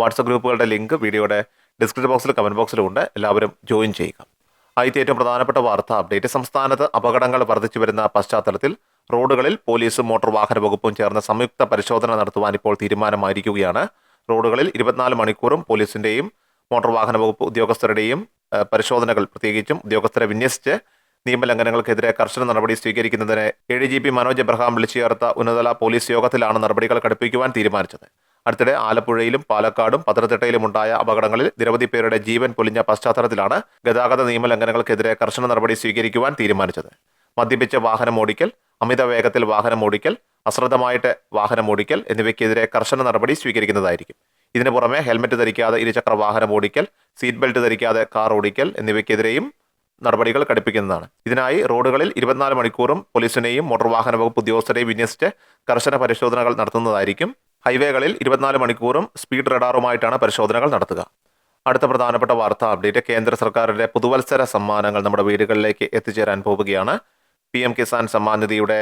WhatsApp ഗ്രൂപ്പുകളുടെ link വീഡിയോയുടെ description ബോക്സിൽ കമന്റ് ബോക്സിലും ഉണ്ട്. എല്ലാവരും ജോയിൻ ചെയ്യുക. ആദ്യത്തെ ഏറ്റവും പ്രധാനപ്പെട്ട വാർത്ത അപ്ഡേറ്റ്. സംസ്ഥാനത്ത് അപകടങ്ങൾ വർദ്ധിച്ചു വരുന്ന പശ്ചാത്തലത്തിൽ റോഡുകളിൽ പോലീസും മോട്ടോർ വാഹന വകുപ്പും ചേർന്ന് സംയുക്ത പരിശോധന നടത്തുവാൻ ഇപ്പോൾ തീരുമാനമായിരിക്കുകയാണ്. റോഡുകളിൽ ഇരുപത്തിനാല് മണിക്കൂറും പോലീസിന്റെയും മോട്ടോർ വാഹന വകുപ്പ് ഉദ്യോഗസ്ഥരുടെയും പരിശോധനകൾ പ്രത്യേകിച്ചും ഉദ്യോഗസ്ഥരെ വിന്യസിച്ച് നിയമലംഘനങ്ങൾക്കെതിരെ കർശന നടപടി സ്വീകരിക്കുന്നതിന് A D G P Manoj Abraham വിളിച്ചു ചേർത്ത ഉന്നതതല പോലീസ് യോഗത്തിലാണ് നടപടികൾ കടുപ്പിക്കുവാൻ തീരുമാനിച്ചത്. അടുത്തിടെ ആലപ്പുഴയിലും പാലക്കാടും പത്തനംതിട്ടയിലും ഉണ്ടായ അപകടങ്ങളിൽ നിരവധി പേരുടെ ജീവൻ പൊലിഞ്ഞ പശ്ചാത്തലത്തിലാണ് ഗതാഗത നിയമലംഘനങ്ങൾക്കെതിരെ കർശന നടപടി സ്വീകരിക്കുവാൻ തീരുമാനിച്ചത്. മദ്യപിച്ച വാഹനം ഓടിക്കൽ അമിത വേഗത്തിൽ വാഹനം ഓടിക്കൽ അശ്രദ്ധമായിട്ട് വാഹനം ഓടിക്കൽ എന്നിവയ്ക്കെതിരെ കർശന നടപടി സ്വീകരിക്കുന്നതായിരിക്കും. ഇതിനു പുറമെ ഹെൽമറ്റ് ധരിക്കാതെ ഇരുചക്ര വാഹനം ഓടിക്കൽ സീറ്റ് ബെൽറ്റ് ധരിക്കാതെ കാർ ഓടിക്കൽ എന്നിവയ്ക്കെതിരെയും നടപടികൾ കടുപ്പിക്കുന്നതാണ്. ഇതിനായി റോഡുകളിൽ ഇരുപത്തിനാല് മണിക്കൂറും പോലീസിനെയും മോട്ടോർ വാഹന വകുപ്പ് ഉദ്യോഗസ്ഥരെയും വിന്യസിച്ച് കർശന പരിശോധനകൾ നടത്തുന്നതായിരിക്കും ഹൈവേകളിൽ ഇരുപത്തിനാല് മണിക്കൂറും സ്പീഡ് റഡാറുമായിട്ടാണ് പരിശോധനകൾ നടത്തുക. അടുത്ത പ്രധാനപ്പെട്ട വാർത്താ അപ്ഡേറ്റ്. കേന്ദ്ര സർക്കാരിന്റെ പുതുവത്സര സമ്മാനങ്ങൾ നമ്മുടെ വീടുകളിലേക്ക് എത്തിച്ചേരാൻ പോവുകയാണ്. പി എം കിസാൻ സമ്മാൻ നിധിയുടെ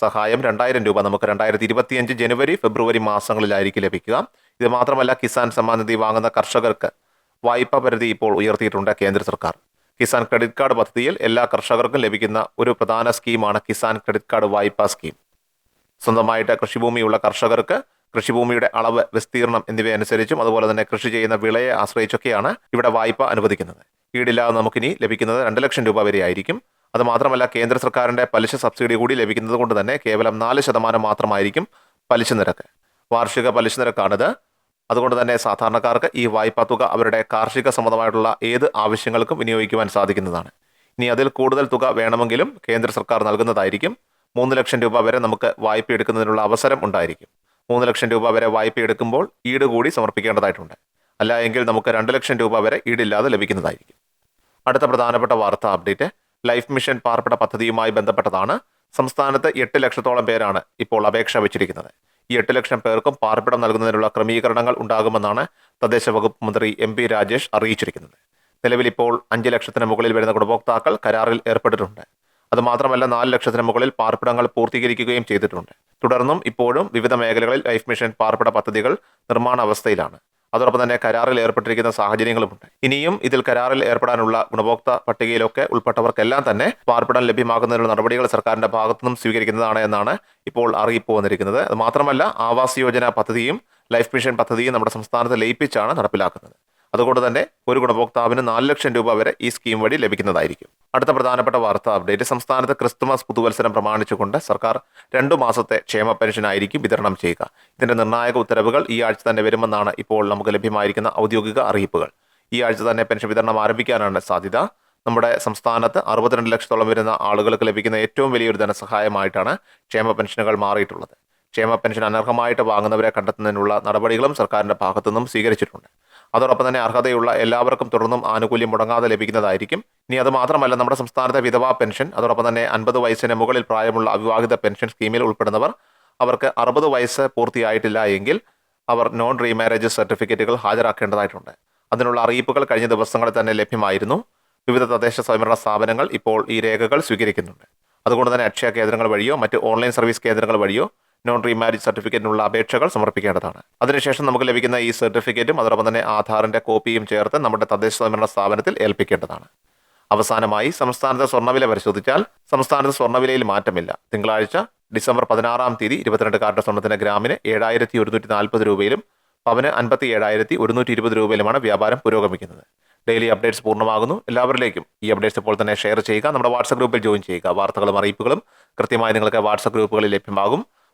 സഹായം രണ്ടായിരം രൂപ നമുക്ക് രണ്ടായിരത്തി ഇരുപത്തിയഞ്ച് ജനുവരി ഫെബ്രുവരി മാസങ്ങളിലായിരിക്കും ലഭിക്കുക. ഇത് മാത്രമല്ല കിസാൻ സമ്മാൻ നിധി വാങ്ങുന്ന കർഷകർക്ക് വായ്പാ പരിധി ഇപ്പോൾ ഉയർത്തിയിട്ടുണ്ട് കേന്ദ്ര സർക്കാർ. കിസാൻ ക്രെഡിറ്റ് കാർഡ് പദ്ധതിയിൽ എല്ലാ കർഷകർക്കും ലഭിക്കുന്ന ഒരു പ്രധാന സ്കീമാണ് കിസാൻ ക്രെഡിറ്റ് കാർഡ് വായ്പാ സ്കീം. സ്വന്തമായിട്ട് കൃഷിഭൂമിയുള്ള കർഷകർക്ക് കൃഷിഭൂമിയുടെ അളവ് വിസ്തീർണം എന്നിവയനുസരിച്ചും അതുപോലെ തന്നെ കൃഷി ചെയ്യുന്ന വിളയെ ആശ്രയിച്ചൊക്കെയാണ് ഇവിടെ വായ്പ അനുവദിക്കുന്നത്. ഈടില്ലാതെ നമുക്കിനി ലഭിക്കുന്നത് രണ്ട് ലക്ഷം രൂപ വരെ ആയിരിക്കും. അത് മാത്രമല്ല കേന്ദ്ര സർക്കാരിന്റെ പലിശ സബ്സിഡി കൂടി ലഭിക്കുന്നത് കൊണ്ട് തന്നെ കേവലം നാല് ശതമാനം മാത്രമായിരിക്കും പലിശ നിരക്ക്. വാർഷിക പലിശ നിരക്കാണിത്. അതുകൊണ്ട് തന്നെ സാധാരണക്കാർക്ക് ഈ വായ്പാ തുക അവരുടെ കാർഷിക സംബന്ധമായിട്ടുള്ള ഏത് ആവശ്യങ്ങൾക്കും വിനിയോഗിക്കുവാൻ സാധിക്കുന്നതാണ്. ഇനി അതിൽ കൂടുതൽ തുക വേണമെങ്കിലും കേന്ദ്ര സർക്കാർ നൽകുന്നതായിരിക്കും. മൂന്ന് ലക്ഷം രൂപ വരെ നമുക്ക് വായ്പ എടുക്കുന്നതിനുള്ള അവസരം ഉണ്ടായിരിക്കും. മൂന്ന് ലക്ഷം രൂപ വരെ വായ്പ എടുക്കുമ്പോൾ ഈട് കൂടി സമർപ്പിക്കേണ്ടതായിട്ടുണ്ട്. അല്ല എങ്കിൽ നമുക്ക് രണ്ട് ലക്ഷം രൂപ വരെ ഈടില്ലാതെ ലഭിക്കുന്നതായിരിക്കും. അടുത്ത പ്രധാനപ്പെട്ട വാർത്താ അപ്ഡേറ്റ്. ലൈഫ് മിഷൻ പാർപ്പിട പദ്ധതിയുമായി ബന്ധപ്പെട്ടതാണ്. സംസ്ഥാനത്ത് എട്ട് ലക്ഷത്തോളം പേരാണ് ഇപ്പോൾ അപേക്ഷ വെച്ചിരിക്കുന്നത്. ഈ എട്ട് ലക്ഷം പേർക്കും പാർപ്പിടം നൽകുന്നതിനുള്ള ക്രമീകരണങ്ങൾ ഉണ്ടാകുമെന്നാണ് തദ്ദേശ വകുപ്പ് മന്ത്രി എം പി രാജേഷ് അറിയിച്ചിരിക്കുന്നത്. നിലവിൽ ഇപ്പോൾ അഞ്ച് ലക്ഷത്തിന് മുകളിൽ വരുന്ന ഗുണഭോക്താക്കൾ കരാറിൽ ഏർപ്പെട്ടിട്ടുണ്ട്. അതുമാത്രമല്ല നാല് ലക്ഷത്തിന് മുകളിൽ പാർപ്പിടങ്ങൾ പൂർത്തീകരിക്കുകയും ചെയ്തിട്ടുണ്ട്. തുടർന്നും ഇപ്പോഴും വിവിധ മേഖലകളിൽ ലൈഫ് മിഷൻ പാർപ്പിട പദ്ധതികൾ നിർമ്മാണ അവസ്ഥയിലാണ്. അതോടൊപ്പം തന്നെ കരാറിൽ ഏർപ്പെട്ടിരിക്കുന്ന സാഹചര്യങ്ങളുമുണ്ട്. ഇനിയും ഇതിൽ കരാറിൽ ഏർപ്പെടാനുള്ള ഗുണഭോക്ത പട്ടികയിലൊക്കെ ഉൾപ്പെട്ടവർക്കെല്ലാം തന്നെ പാർപ്പിടം ലഭ്യമാക്കുന്നതിനുള്ള നടപടികൾ സർക്കാരിന്റെ ഭാഗത്തുനിന്നും സ്വീകരിക്കുന്നതാണ് എന്നാണ് ഇപ്പോൾ അറിയിപ്പ് വന്നിരിക്കുന്നത്. അത് മാത്രമല്ല ആവാസ് യോജന പദ്ധതിയും ലൈഫ് മിഷൻ പദ്ധതിയും നമ്മുടെ സംസ്ഥാനത്ത് ലയിപ്പിച്ചാണ് നടപ്പിലാക്കുന്നത്. അതുകൊണ്ട് തന്നെ ഒരു ഗുണഭോക്താവിന് നാല് ലക്ഷം രൂപ വരെ ഈ സ്കീം വഴി ലഭിക്കുന്നതായിരിക്കും. അടുത്ത പ്രധാനപ്പെട്ട വാർത്ത അപ്ഡേറ്റ്. സംസ്ഥാനത്ത് ക്രിസ്തുമസ് പുതുവത്സരം പ്രമാണിച്ചുകൊണ്ട് സർക്കാർ രണ്ടു മാസത്തെ ക്ഷേമ പെൻഷനായിരിക്കും വിതരണം ചെയ്യുക. ഇതിന്റെ നിർണായക ഉത്തരവുകൾ ഈ ആഴ്ച തന്നെ വരുമെന്നാണ് ഇപ്പോൾ നമുക്ക് ലഭ്യമായിരിക്കുന്ന ഔദ്യോഗിക അറിയിപ്പുകൾ. ഈ ആഴ്ച തന്നെ പെൻഷൻ വിതരണം ആരംഭിക്കാനാണ് സാധ്യത. നമ്മുടെ സംസ്ഥാനത്ത് അറുപത്തിരണ്ട് ലക്ഷത്തോളം വരുന്ന ആളുകൾക്ക് ലഭിക്കുന്ന ഏറ്റവും വലിയൊരു ധനസഹായമായിട്ടാണ് ക്ഷേമ പെൻഷനുകൾ മാറിയിട്ടുള്ളത്. ക്ഷേമ പെൻഷൻ അനർഹമായിട്ട് വാങ്ങുന്നവരെ കണ്ടെത്തുന്നതിനുള്ള നടപടികളും സർക്കാരിന്റെ ഭാഗത്തുനിന്നും സ്വീകരിച്ചിട്ടുണ്ട്. അതോടൊപ്പം തന്നെ അർഹതയുള്ള എല്ലാവർക്കും തുടർന്നും ആനുകൂല്യം മുടങ്ങാതെ ലഭിക്കുന്നതായിരിക്കും. ഇനി അത് മാത്രമല്ല നമ്മുടെ സംസ്ഥാനത്തെ വിധവാ പെൻഷൻ അതോടൊപ്പം തന്നെ അൻപത് വയസ്സിന് മുകളിൽ പ്രായമുള്ള അവിവാഹിത പെൻഷൻ സ്കീമിൽ ഉൾപ്പെടുന്നവർ അവർക്ക് അറുപത് വയസ്സ് പൂർത്തിയായിട്ടില്ല എങ്കിൽ അവർ നോൺ റീമാരേജ് സർട്ടിഫിക്കറ്റുകൾ ഹാജരാക്കേണ്ടതായിട്ടുണ്ട്. അതിനുള്ള അറിയിപ്പുകൾ കഴിഞ്ഞ ദിവസങ്ങളിൽ തന്നെ ലഭ്യമായിരുന്നു. വിവിധ തദ്ദേശ സ്വയംഭരണ സ്ഥാപനങ്ങൾ ഇപ്പോൾ ഈ രേഖകൾ സ്വീകരിക്കുന്നുണ്ട്. അതുകൊണ്ട് തന്നെ അക്ഷയ കേന്ദ്രങ്ങൾ വഴിയോ മറ്റ് ഓൺലൈൻ സർവീസ് കേന്ദ്രങ്ങൾ വഴിയോ നോൺ റീമാരേജ് സർട്ടിഫിക്കറ്റിനുള്ള അപേക്ഷകൾ സമർപ്പിക്കേണ്ടതാണ്. അതിനുശേഷം നമുക്ക് ലഭിക്കുന്ന ഈ സർട്ടിഫിക്കറ്റും അതോടൊപ്പം തന്നെ ആധാറിന്റെ കോപ്പിയും ചേർത്ത് നമ്മുടെ തദ്ദേശ സ്വയംഭരണ സ്ഥാപനത്തിൽ ഏൽപ്പിക്കേണ്ടതാണ്. അവസാനമായി സംസ്ഥാനത്തെ സ്വർണവില പരിശോധിച്ചാൽ സംസ്ഥാനത്ത് സ്വർണവിലയിൽ മാറ്റമില്ല. തിങ്കളാഴ്ച ഡിസംബർ പതിനാറാം തീയതി ഇരുപത്തിരണ്ട് കാരുടെ സ്വർണത്തിന് ഗ്രാമിന് ഏഴായിരത്തി ഒരുന്നൂറ്റി നാൽപ്പത് രൂപയിലും പവന് അൻപത്തി ഏഴായിരത്തി ഒരുന്നൂറ്റി ഇരുപത് രൂപയിലുമാണ് വ്യാപാരം പുരോഗമിക്കുന്നത്. ഡെയിലി അപ്ഡേറ്റ്സ് പൂർണമാകുന്നു. എല്ലാവരിലേക്കും ഈ അപ്ഡേറ്റ്സ് ഇപ്പോൾ തന്നെ ഷെയർ ചെയ്യുക. നമ്മുടെ വാട്സപ്പ് ഗ്രൂപ്പിൽ ജോയിൻ ചെയ്യുക. വാർത്തകളും അറിയിപ്പുകളും കൃത്യമായി നിങ്ങൾക്ക് വാട്സപ്പ് ഗ്രൂപ്പുകളിൽ ലഭ്യമാകും.